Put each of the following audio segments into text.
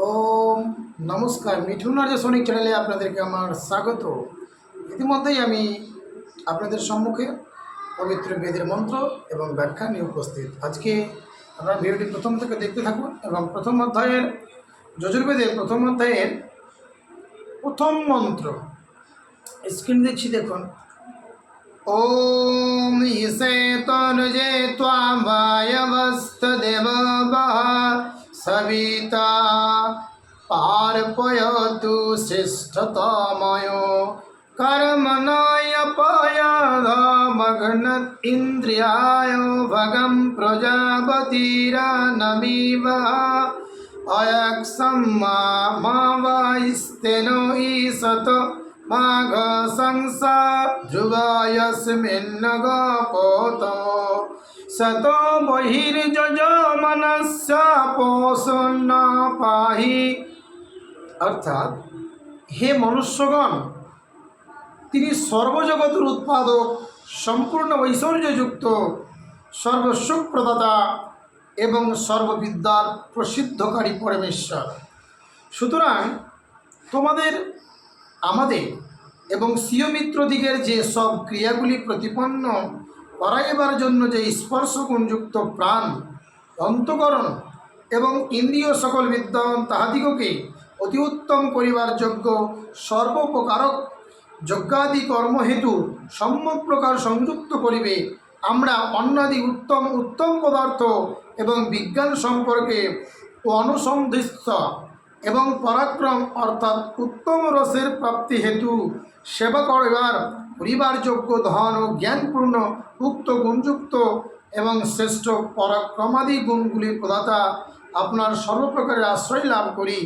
ও নমস্কার মিঠুন রাজা সৈনিক চ্যানেলে আপনাদেরকে আমার স্বাগত ইতিমধ্যেই আমি আপনাদের সম্মুখে পবিত্র বেদের মন্ত্র এবং ব্যাখ্যা নিয়ে উপস্থিত আজকে আপনারা ভিডিওটি প্রথম থেকে দেখতে থাকুন এবং প্রথম অধ্যায়ের যজুর্বেদের প্রথম অধ্যায়ের প্রথম মন্ত্র স্ক্রিন দিচ্ছি দেখুন ॐ ईशे तनुजे त्वां वायवस्तदेव सविता पार्पयतु श्रेष्ठतमय कर्मणाय पयधमग्न इन्द्रियाय भगं प्रजापतिरनमिव अयक्षं मा वैस्तेन ईशत माघ संसा ध्रुवायस्मिन्न गपोत सतो बहिर्जजमनस्य पोषण পাহি অর্থাৎ হে মনুষ্যগণ, তিনি সর্বজগতের উৎপাদক, সম্পূর্ণ ঐশ্বর্যযুক্ত সর্বসুখ প্রদাতা এবং সর্ববিদ্যার প্রসিদ্ধকারী পরমেশ্বর। সুতরাং তোমাদের, আমাদের এবং স্বীয় মিত্রদিগের যে সব ক্রিয়াগুলি প্রতিপন্ন করাইবার জন্য যে স্পর্শগুণযুক্ত প্রাণ, অন্তকরণ এবং ইন্দ্রিয় সকল বিদ্যমান তাহাদিগকে অতি উত্তম করিবার যোগ্য সর্বপ্রকারক যজ্ঞাদি কর্মহেতু সম্যক প্রকার সংযুক্ত করিবে। আমরা অন্যাদি উত্তম উত্তম পদার্থ এবং বিজ্ঞান সম্পর্কে অনুসন্ধিস্থ এবং পরাক্রম অর্থাৎ উত্তম রসের প্রাপ্তি হেতু সেবা করিবার করিবার যোগ্য, ধন ও জ্ঞানপূর্ণ, উক্ত গুণযুক্ত এবং শ্রেষ্ঠ পরাক্রমাদি গুণগুলির প্রদাতা আপনার সর্বপ্রকারের আশ্রয় লাভ করি।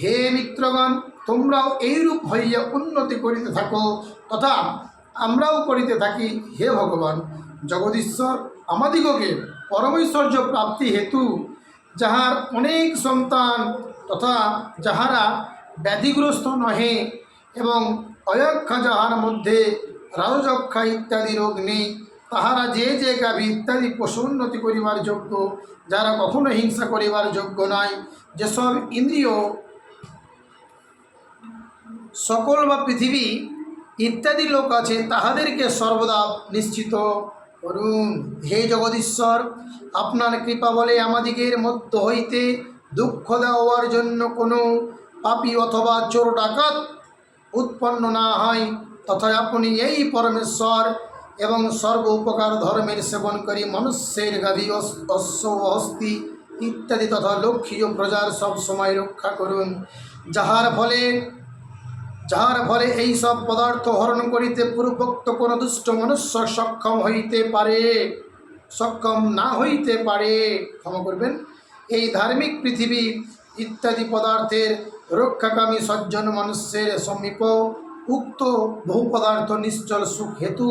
হে মিত্রগণ, তোমরাও এইরূপ হইয়া উন্নতি করিতে থাকো। তথা আমরাও করিতে থাকি। হে ভগবান, জগদীশ্বর, আমাদিগকে পরমৈশ্বর্য প্রাপ্তি হেতু যাহার অনেক সন্তান তথা যাহারা ব্যাধিগ্রস্ত নহে এবং অয়ক্ষা যাহার মধ্যে রাজযক্ষা ইত্যাদি রোগ নেই। তাহারা যে যে গাভী ইত্যাদি পশু উন্নতি করিবার যোগ্য, যারা কখনো হিংসা করিবার যোগ্য নয় যেসব ইন্দ্রিয় সকল বা পৃথিবী ইত্যাদি লোক আছে, তাহাদেরকে সর্বদা নিশ্চিত করুন। হে জগদীশ্বর, আপনার কৃপা বলে আমাদিগের মধ্য হইতে দুঃখ দেওয়ার জন্য কোনো পাপী অথবা চোর ডাকাত উৎপন্ন না হয়। তথা আপনি এই পরমেশ্বর এবং সর্ব উপকার ধর্মের সেবন করি, মনুষ্যের গাভী অশ্ব হস্তি ইত্যাদি তথা লক্ষ্মী ও প্রজার সব সময় রক্ষা করুন। যাহার ফলে যাহার ফলে এই সব পদার্থ হরণ করিতে পূর্বোক্ত কোনো দুষ্ট মনুষ্য সক্ষম হইতে পারে, সক্ষম না হইতে পারে, ক্ষমা করবেন। এই ধার্মিক পৃথিবী ইত্যাদি পদার্থের রক্ষাকামী সজ্জন মানুষের সমীপ উক্ত বহু পদার্থ নিশ্চল সুখ হেতু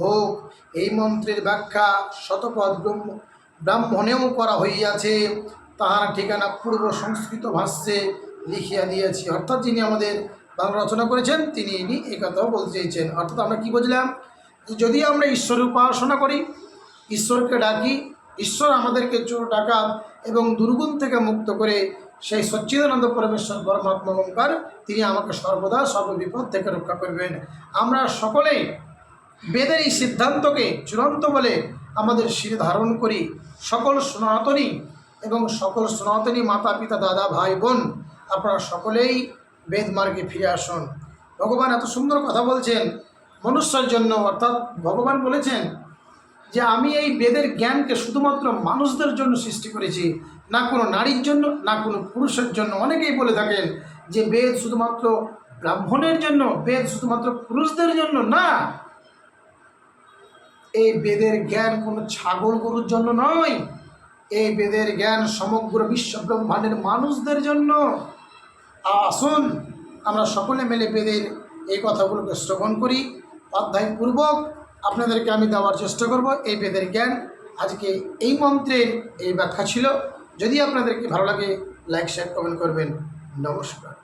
হোক, এই মন্ত্রের ব্যাখ্যা শতপথ ব্রহ্ম, ব্রাহ্মণেও করা হইয়াছে। তাহার ঠিকানা পূর্ব সংস্কৃত ভাষ্যে লিখিয়া দিয়েছি। অর্থাৎ যিনি আমাদের বাংলা রচনা করেছেন, তিনি ইনি এই কথাও বলতে চেয়েছেন। অর্থাৎ আমরা কি বুঝলাম? যদি আমরা ঈশ্বরের উপাসনা করি, ঈশ্বরকে ডাকি, ঈশ্বর আমাদেরকে চোর, ডাকাত এবং দুর্গুণ থেকে মুক্ত করে সেই সচ্চিদানন্দ পরমেশ্বর পরমাত্মা তিনি আমাকে সর্বদা সর্ববিপদ থেকে রক্ষা করবেন। আমরা সকলেই বেদের এই সিদ্ধান্তকে চূড়ান্ত বলে আমাদের শিরে ধারণ করি। সকল সনাতনী এবং সকল সনাতনী মাতা পিতা, দাদা, ভাই, বোন, আপনারা সকলেই বেদ মার্গে ফিরে আসুন। ভগবান এত সুন্দর কথা বলছেন মনুষ্যের জন্য, অর্থাৎ ভগবান বলেছেন যে আমি এই বেদের জ্ঞানকে শুধুমাত্র মানুষদের জন্য সৃষ্টি করেছি, না কোনো নারীর জন্য, না কোনো পুরুষের জন্য। অনেকেই বলে থাকেন যে বেদ শুধুমাত্র ব্রাহ্মণের জন্য, বেদ শুধুমাত্র পুরুষদের জন্য না এই বেদের জ্ঞান কোনো ছাগল গরুর জন্য নয়। এই বেদের জ্ঞান সমগ্র বিশ্ব ব্রহ্মাণ্ডের মানুষদের জন্য। আসুন, আমরা সকলে মিলে বেদের এই কথাগুলোকে শ্রবণ করি। অধ্যায়পূর্বক আপনাদেরকে আমি দেওয়ার চেষ্টা করব। এই বেদের জ্ঞান আজকে এই মন্ত্রের এই ব্যাখ্যা ছিল। যদি আপনাদেরকে ভালো লাগে লাইক শেয়ার কমেন্ট করবেন। নমস্কার।